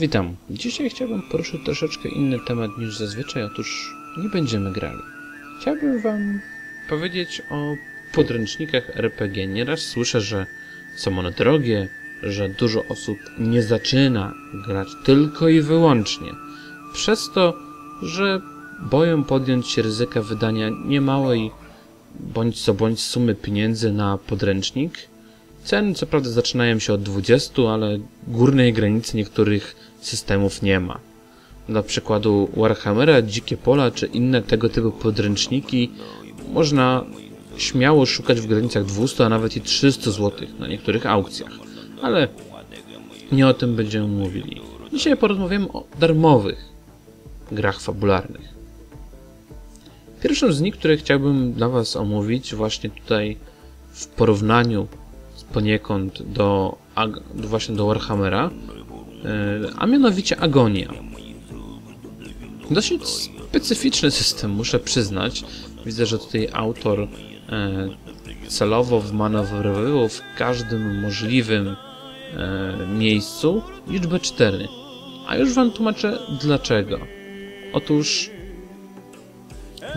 Witam. Dzisiaj chciałbym poruszyć troszeczkę inny temat niż zazwyczaj, otóż nie będziemy grali. Chciałbym wam powiedzieć o podręcznikach RPG. Nieraz słyszę, że są one drogie, że dużo osób nie zaczyna grać tylko i wyłącznie przez to, że boją podjąć się ryzyka wydania niemałej bądź co bądź sumy pieniędzy na podręcznik. Ceny co prawda zaczynają się od 20, ale górnej granicy niektórych systemów nie ma. Dla przykładu Warhammera, Dzikie Pola czy inne tego typu podręczniki można śmiało szukać w granicach 200, a nawet i 300 zł na niektórych aukcjach. Ale nie o tym będziemy mówili. Dzisiaj porozmawiamy o darmowych grach fabularnych. Pierwszą z nich, które chciałbym dla Was omówić właśnie tutaj w porównaniu poniekąd do, do właśnie do Warhammera, a mianowicie Agonia. Dosyć specyficzny system, muszę przyznać. Widzę, że tutaj autor e, celowo wmanewrował w każdym możliwym e, miejscu liczbę 4. A już Wam tłumaczę dlaczego. Otóż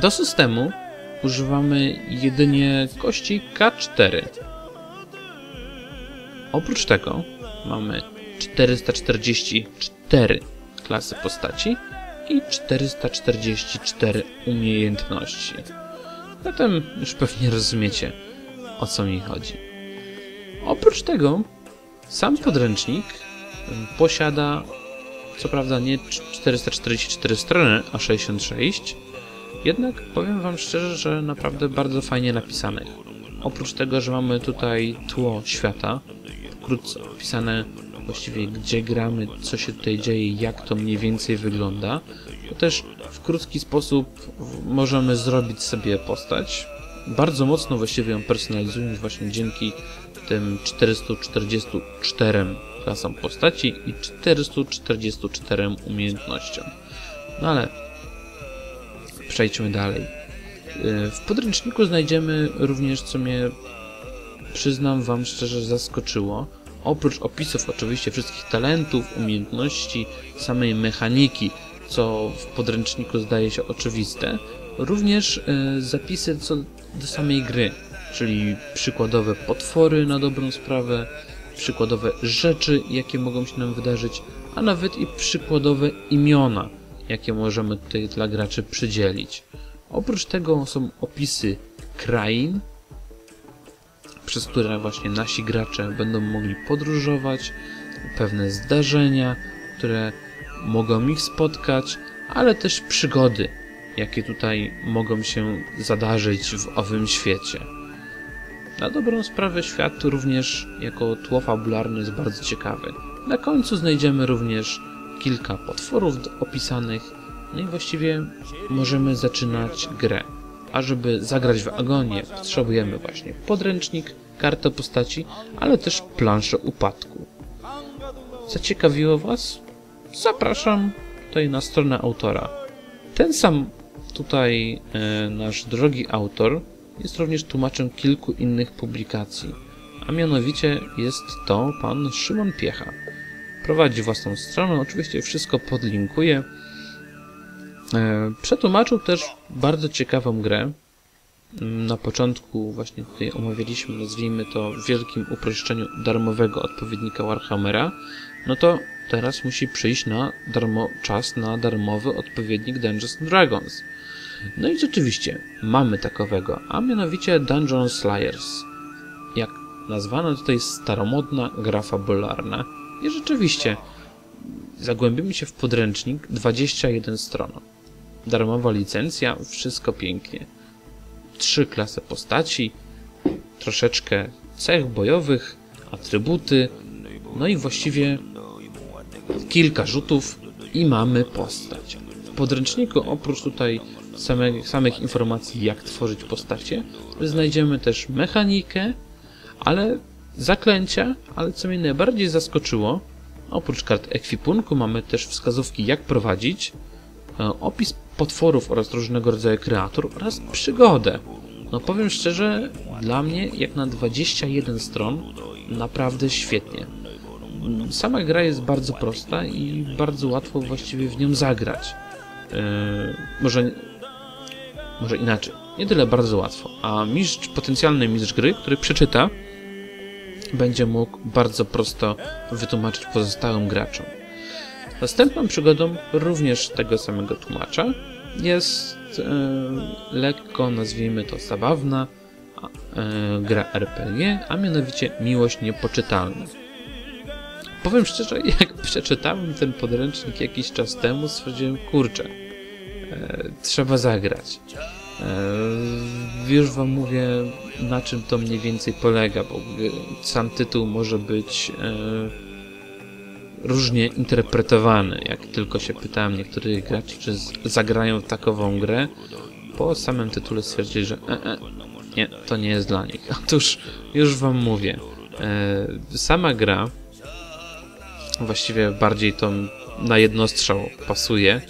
do systemu używamy jedynie kości K4. Oprócz tego mamy 444 klasy postaci i 444 umiejętności. Zatem już pewnie rozumiecie, o co mi chodzi. Oprócz tego, sam podręcznik posiada, co prawda nie 444 strony, a 66, jednak powiem Wam szczerze, że naprawdę bardzo fajnie napisanych. Oprócz tego, że mamy tutaj tło świata, wkrótce opisane właściwie gdzie gramy, co się tutaj dzieje, jak to mniej więcej wygląda, to też w krótki sposób możemy zrobić sobie postać. Bardzo mocno właściwie ją personalizując właśnie dzięki tym 444 klasom postaci i 444 umiejętnościom. No ale przejdźmy dalej. W podręczniku znajdziemy również, co mnie przyznam Wam szczerze zaskoczyło, oprócz opisów oczywiście wszystkich talentów, umiejętności, samej mechaniki, co w podręczniku zdaje się oczywiste, również e, zapisy co do samej gry, czyli przykładowe potwory na dobrą sprawę, przykładowe rzeczy, jakie mogą się nam wydarzyć, a nawet i przykładowe imiona, jakie możemy tutaj dla graczy przydzielić. Oprócz tego są opisy krain, przez które właśnie nasi gracze będą mogli podróżować, pewne zdarzenia, które mogą ich spotkać, ale też przygody, jakie tutaj mogą się zadarzyć w owym świecie. Na dobrą sprawę świat również jako tło fabularne jest bardzo ciekawy. Na końcu znajdziemy również kilka potworów opisanych, no i właściwie możemy zaczynać grę. A żeby zagrać w Agonię potrzebujemy właśnie podręcznik, kartę postaci, ale też planszę upadku. Zaciekawiło Was? Zapraszam tutaj na stronę autora. Ten sam tutaj e, nasz drogi autor jest również tłumaczem kilku innych publikacji, a mianowicie jest to pan Szymon Piecha. Prowadzi własną stronę, oczywiście wszystko podlinkuję. E, przetłumaczył też bardzo ciekawą grę. Na początku właśnie tutaj omawialiśmy, nazwijmy to w wielkim uproszczeniu darmowego odpowiednika Warhammera, no to teraz musi przyjść na darmo, czas na darmowy odpowiednik Dungeons Dragons. No i rzeczywiście mamy takowego, a mianowicie Dungeon Slayers. Jak nazwana tutaj staromodna gra fabularna. I rzeczywiście zagłębimy się w podręcznik 21 stron. Darmowa licencja, wszystko pięknie. Trzy klasy postaci, troszeczkę cech bojowych, atrybuty, no i właściwie kilka rzutów i mamy postać. W podręczniku oprócz tutaj samych, samych informacji jak tworzyć postacie, znajdziemy też mechanikę, ale zaklęcia, ale co mnie najbardziej zaskoczyło, oprócz kart ekwipunku mamy też wskazówki jak prowadzić, e, opis potworów oraz różnego rodzaju kreatur oraz przygodę. No powiem szczerze, dla mnie jak na 21 stron naprawdę świetnie. sama gra jest bardzo prosta i bardzo łatwo właściwie w nią zagrać. Yy, może, może inaczej. Nie tyle bardzo łatwo, a mistrz, potencjalny mistrz gry, który przeczyta, będzie mógł bardzo prosto wytłumaczyć pozostałym graczom. Następną przygodą również tego samego tłumacza jest e, lekko, nazwijmy to zabawna e, gra RPG, a mianowicie Miłość Niepoczytalna. Powiem szczerze, jak przeczytałem ten podręcznik jakiś czas temu, stwierdziłem, kurczę, e, trzeba zagrać. E, już wam mówię, na czym to mniej więcej polega, bo sam tytuł może być e, różnie interpretowany. Jak tylko się pytałem niektórych graczy, czy zagrają w takową grę, po samym tytule stwierdzili, że e, e, nie, to nie jest dla nich. Otóż już wam mówię, e, sama gra właściwie bardziej to na jednostrzał pasuje.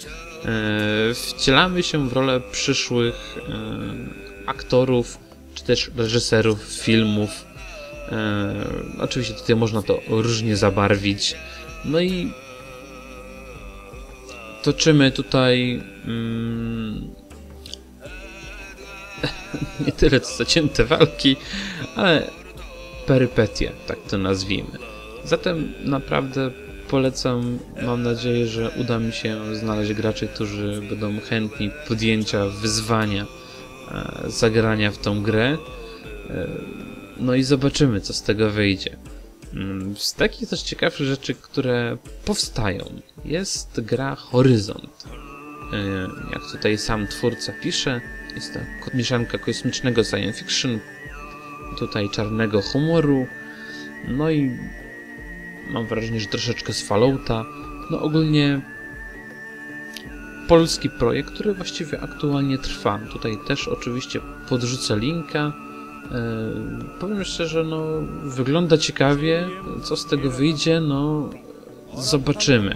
E, wcielamy się w rolę przyszłych e, aktorów, czy też reżyserów filmów. E, oczywiście tutaj można to różnie zabarwić. No i toczymy tutaj mm, nie tyle co zacięte walki, ale perypetie, tak to nazwijmy. Zatem naprawdę polecam. Mam nadzieję, że uda mi się znaleźć graczy, którzy będą chętni podjęcia wyzwania e, zagrania w tą grę. E, no i zobaczymy, co z tego wyjdzie. Mm, z takich też ciekawszych rzeczy, które powstają, jest gra Horyzont. E, jak tutaj sam twórca pisze, jest to mieszanka kosmicznego science fiction, tutaj czarnego humoru, no i mam wrażenie, że troszeczkę z Fallouta. No ogólnie polski projekt, który właściwie aktualnie trwa. Tutaj też oczywiście podrzucę linka. Yy, powiem szczerze, no wygląda ciekawie. Co z tego wyjdzie, no zobaczymy.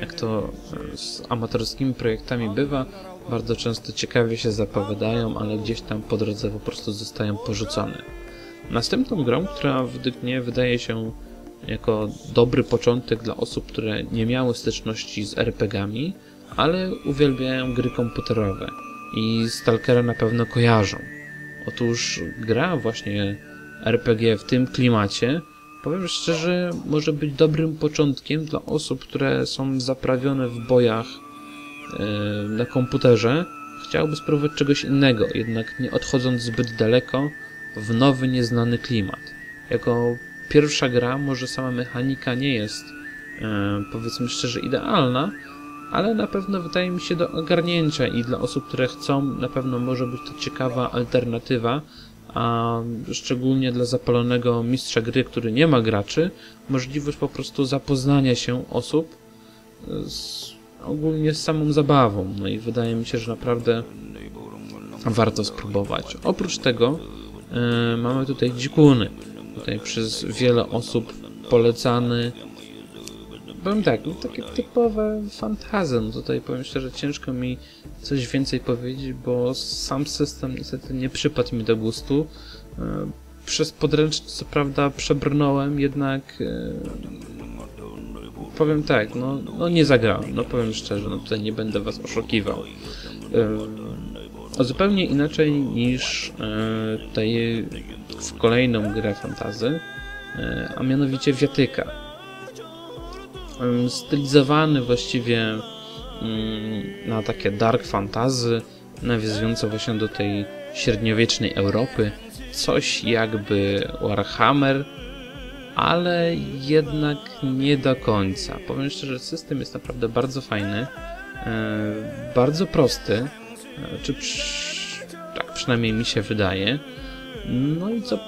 Jak to z amatorskimi projektami bywa, bardzo często ciekawie się zapowiadają, ale gdzieś tam po drodze po prostu zostają porzucone. Następną grą, która według wydaje się jako dobry początek dla osób, które nie miały styczności z RPGami, ale uwielbiają gry komputerowe i Stalkera na pewno kojarzą. Otóż gra właśnie RPG w tym klimacie, powiem szczerze, może być dobrym początkiem dla osób, które są zaprawione w bojach yy, na komputerze. Chciałby spróbować czegoś innego, jednak nie odchodząc zbyt daleko w nowy, nieznany klimat. Jako pierwsza gra, może sama mechanika nie jest, e, powiedzmy szczerze, idealna, ale na pewno wydaje mi się do ogarnięcia i dla osób, które chcą, na pewno może być to ciekawa alternatywa, a szczególnie dla zapalonego mistrza gry, który nie ma graczy, możliwość po prostu zapoznania się osób z, ogólnie z samą zabawą. No i wydaje mi się, że naprawdę warto spróbować. Oprócz tego yy, mamy tutaj dzikuny tutaj przez wiele osób polecany. Powiem tak, no takie typowe fantazy. No tutaj powiem szczerze, ciężko mi coś więcej powiedzieć, bo sam system niestety nie przypadł mi do gustu. E, przez podręcznik co prawda przebrnąłem, jednak e, powiem tak, no, no nie zagrałem, no powiem szczerze, no tutaj nie będę was oszukiwał. E, zupełnie inaczej niż tutaj w kolejną grę fantazy, a mianowicie Wiatyka. Stylizowany właściwie na takie dark fantazy, nawiązujące właśnie do tej średniowiecznej Europy, coś jakby Warhammer, ale jednak nie do końca. Powiem szczerze, system jest naprawdę bardzo fajny, bardzo prosty, e, czy przy, tak przynajmniej mi się wydaje. No i co,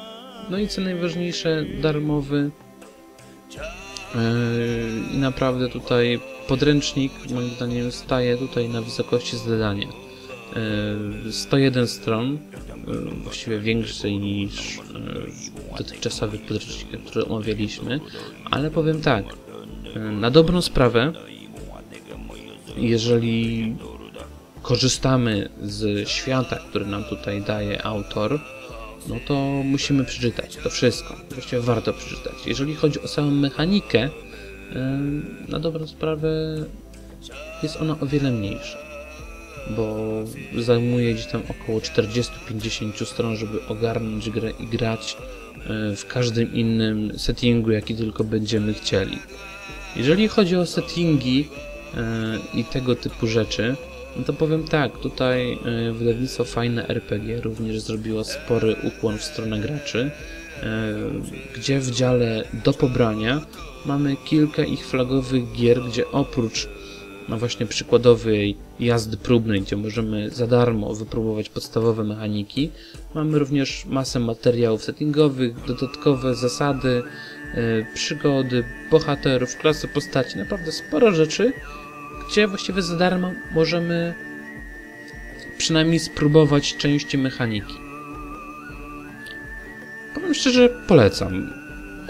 no i co najważniejsze, darmowy. Yy, I naprawdę tutaj podręcznik, moim zdaniem, staje tutaj na wysokości zadania. 101 stron, yy, właściwie większy niż yy, dotychczasowy podręcznik, który omawialiśmy, ale powiem tak, na dobrą sprawę, jeżeli korzystamy z świata, który nam tutaj daje autor, no to musimy przeczytać to wszystko. Właściwie warto przeczytać. Jeżeli chodzi o samą mechanikę, na dobrą sprawę jest ona o wiele mniejsza, bo zajmuje gdzieś tam około 40-50 stron, żeby ogarnąć grę i grać e, w każdym innym settingu, jaki tylko będziemy chcieli. Jeżeli chodzi o settingi e, i tego typu rzeczy, no to powiem tak, tutaj e, wydawnictwo Fajne RPG również zrobiło spory ukłon w stronę graczy, gdzie w dziale do pobrania mamy kilka ich flagowych gier, gdzie oprócz no właśnie przykładowej jazdy próbnej, gdzie możemy za darmo wypróbować podstawowe mechaniki, mamy również masę materiałów settingowych, dodatkowe zasady, yy, przygody, bohaterów, klasy postaci, naprawdę sporo rzeczy, gdzie właściwie za darmo możemy przynajmniej spróbować części mechaniki. Powiem szczerze, polecam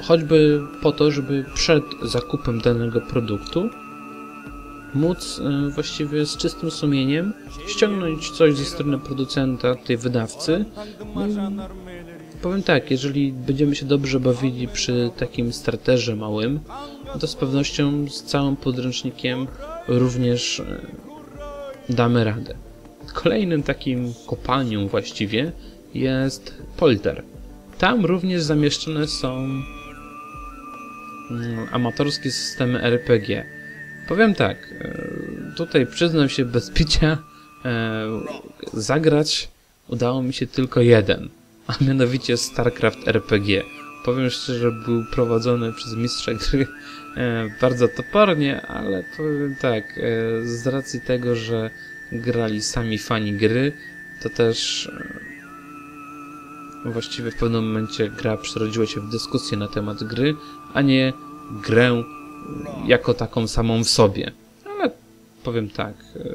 choćby po to, żeby przed zakupem danego produktu móc e, właściwie z czystym sumieniem ściągnąć coś ze strony producenta, tej wydawcy. Powiem tak, jeżeli będziemy się dobrze bawili przy takim starterze małym, to z pewnością z całym podręcznikiem również e, damy radę. Kolejnym takim kopalnią właściwie jest Polter. Tam również zamieszczone są Mm, amatorskie systemy RPG. Powiem tak, e, tutaj przyznam się bez picia, e, zagrać udało mi się tylko jeden, a mianowicie StarCraft RPG. Powiem szczerze, był prowadzony przez mistrza gry e, bardzo topornie, ale powiem tak, z racji tego, że grali sami fani gry, to też właściwie w pewnym momencie gra przerodziła się w dyskusję na temat gry, a nie grę jako taką samą w sobie. Ale powiem tak, e,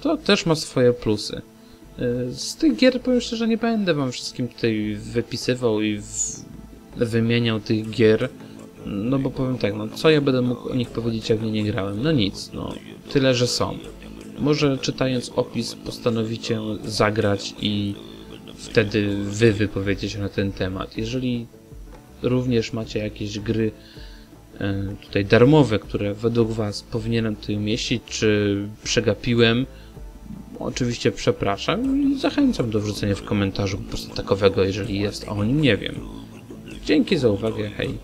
to też ma swoje plusy. E, z tych gier powiem szczerze, nie będę wam wszystkim tutaj wypisywał i w... wymieniał tych gier, no bo powiem tak, no co ja będę mógł o nich powiedzieć, jak nie nie grałem? No nic, no tyle, że są. Może czytając opis postanowicie zagrać i wtedy wy wypowiecie się na ten temat. Jeżeli również macie jakieś gry e, tutaj darmowe, które według Was powinienem tutaj umieścić, czy przegapiłem, oczywiście przepraszam i zachęcam do wrzucenia w komentarzu po prostu takowego, jeżeli jest, o nim nie wiem. Dzięki za uwagę, hej.